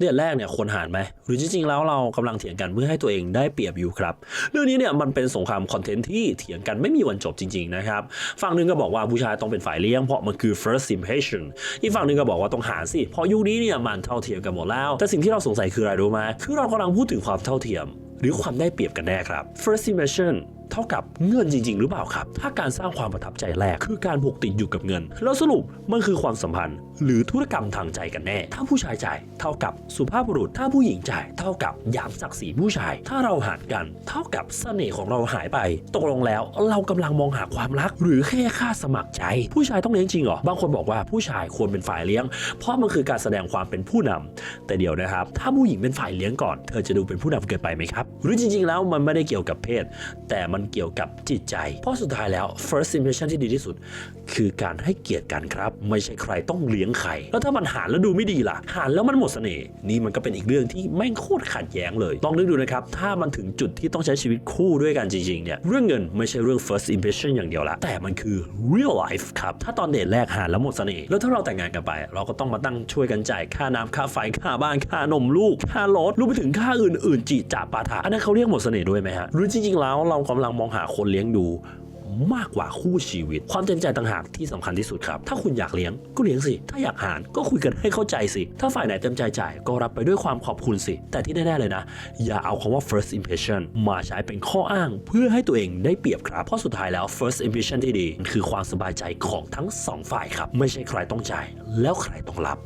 เดือนแรกเนี่ยควรหารไหมหรือจริงๆแล้วเรากำลังเถียงกันเพื่อให้ตัวเองได้เปรียบอยู่ครับ เรื่องนี้เนี่ยมันเป็นสงครามคอนเทนต์ที่เถียงกันไม่มีวันจบจริงๆนะครับฝั่งหนึ่งก็บอกว่าผู้ชายต้องเป็นฝ่ายเลี้ยงเพราะมันคือ first impression อีกฝั่งหนึ่งก็บอกว่าต้องหารสิเพราะยุคนี้เนี่ยมันเท่าเทียมกันหมดแล้ว แต่สิ่งที่เราสงสัยคืออะไรรู้ไหมคือเรากำลังพูดถึงความเท่าเทียม หรือความได้เปรียบกันแน่ครับ first impression เท่ากับเงินจริง ๆ หรือเปล่าครับ ถ้าการสร้างความประทับใจแรกคือการผูกติดอยู่กับเงิน แล้วสรุปมันคือความสัมพันธ์ หรือธุรกรรมทางใจกันแน่ ถ้าผู้ชายจ่ายเท่ากับสุภาพบุรุษ ถ้าผู้หญิงจ่ายเท่ากับหยามศักดิ์ศรีผู้ชาย ถ้าเราหารกัน เท่ากับเสน่ห์ของเราหายไป ตกลงแล้วเรากำลังมองหาความรัก หรือแค่ค่าสมัครใจ ผู้ชายต้องเลี้ยงจริงเหรอบางคนบอกว่าผู้ชายควรเป็นฝ่ายเลี้ยง เพราะมันคือการแสดงความเป็นผู้นำแต่เดี๋ยวนะครับ ถ้าผู้หญิงเป็นฝ่ายเลี้ยงก่อน เธอจะดูเป็นผู้นำเกินไปไหมครับ หรือจริง ๆ แล้วมันไม่ได้เกี่ยวกับเพศ แต่มันเกี่ยวกับจิตใจ เพราะสุดท้ายแล้ว first impression ที่ดีที่สุด คือการให้เกียรติกันครับ ไม่ใช่ใครต้องเลี้ยงใคร แล้วถ้ามันหารแล้วดูไม่ดีล่ะ หารแล้วมันหมดเสน่ห์นี่มันก็เป็นอีกเรื่องที่แม่งโคตรขัดแย้งเลย ลองนึกดูนะครับ ถ้ามันถึงจุดที่ต้องใช้ชีวิตคู่ด้วยกันจริงๆเนี่ยเรื่องเงินไม่ใช่เรื่อง first impression อย่างเดียวละแต่มันคือ real life ครับถ้าตอนเดทแรกหารแล้วหมดเสน่ห์แล้วถ้าเราแต่งงานกันไป เราก็ต้องมาตั้งช่วยกันจ่ายค่าน้ำค่าไฟค่าบ้านค่านมลูกค่ารถรวมไปถึงค่าอื่นๆจีจ่าปาถาอันนั้นเขาเรียกหมดเสน่ห์ด้วยไหมฮะหรือจริงๆแล้วเรากำลังมองหาคนเลี้ยงดูมากกว่าคู่ชีวิต ความเต็มใจต่างหากที่สำคัญที่สุดครับ ถ้าคุณอยากเลี้ยงก็เลี้ยงสิ ถ้าอยากหารก็คุยกันให้เข้าใจสิ ถ้าฝ่ายไหนเต็มใจจ่ายก็รับไปด้วยความขอบคุณสิ แต่ที่แน่ ๆ เลยนะ อย่าเอาคำว่า first impression มาใช้เป็นข้ออ้างเพื่อให้ตัวเองได้เปรียบครับ เพราะสุดท้ายแล้ว first impression ที่ดี คือความสบายใจของทั้งสองฝ่ายครับ ไม่ใช่ใครต้องจ่ายแล้วใครต้องรับ